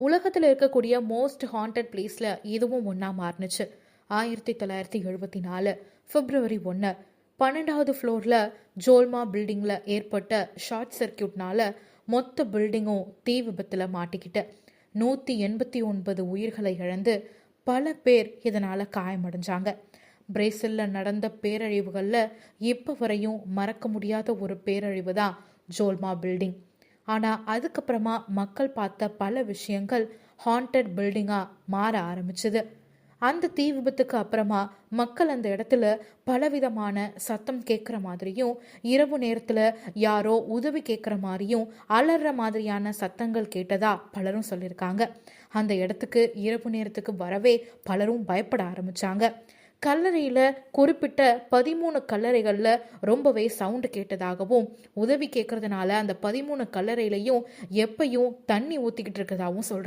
உலகத்தில் இருக்கக்கூடிய most haunted பிளேஸில் இதுவும் ஒன்றா மாறுனுச்சு. ஆயிரத்தி தொள்ளாயிரத்தி எழுபத்தி நாலு பிப்ரவரி ஒன்று பன்னெண்டாவது ஃப்ளோரில் ஜோல்மா பில்டிங்கில் ஏற்பட்ட ஷார்ட் சர்க்கியூட்னால மொத்த பில்டிங்கும் தீ விபத்தில் மாட்டிக்கிட்டு நூற்றி எண்பத்தி ஒன்பது உயிர்களை இழந்து பல பேர் இதனால் காயமடைஞ்சாங்க. பிரேசிலில் நடந்த பேரழிவுகளில் இப்போ வரையும் மறக்க முடியாத ஒரு பேரழிவு தான் ஜோல்மா பில்டிங் ஆனால் அதுக்கப்புறமா மக்கள் பார்த்த பல விஷயங்கள் ஹாண்டட் பில்டிங்காக மாற ஆரம்பிச்சது. அந்த தீ விபத்துக்கு அப்புறமா மக்கள் அந்த இடத்துல பலவிதமான சத்தம் கேட்குற மாதிரியும் இரவு நேரத்தில் யாரோ உதவி கேட்குற மாதிரியும் அலற மாதிரியான சத்தங்கள் கேட்டதா பலரும் சொல்லியிருக்காங்க அந்த இடத்துக்கு இரவு நேரத்துக்கு வரவே பலரும் பயப்பட ஆரம்பித்தாங்க கல்லறையில் குறிப்பிட்ட பதிமூணு கல்லறைகளில் ரொம்பவே சவுண்டு கேட்டதாகவும் உதவி கேட்கறதுனால அந்த பதிமூணு கல்லறையிலையும் எப்பையும் தண்ணி ஊற்றிக்கிட்டு இருக்கிறதாகவும் சொல்கிறாங்க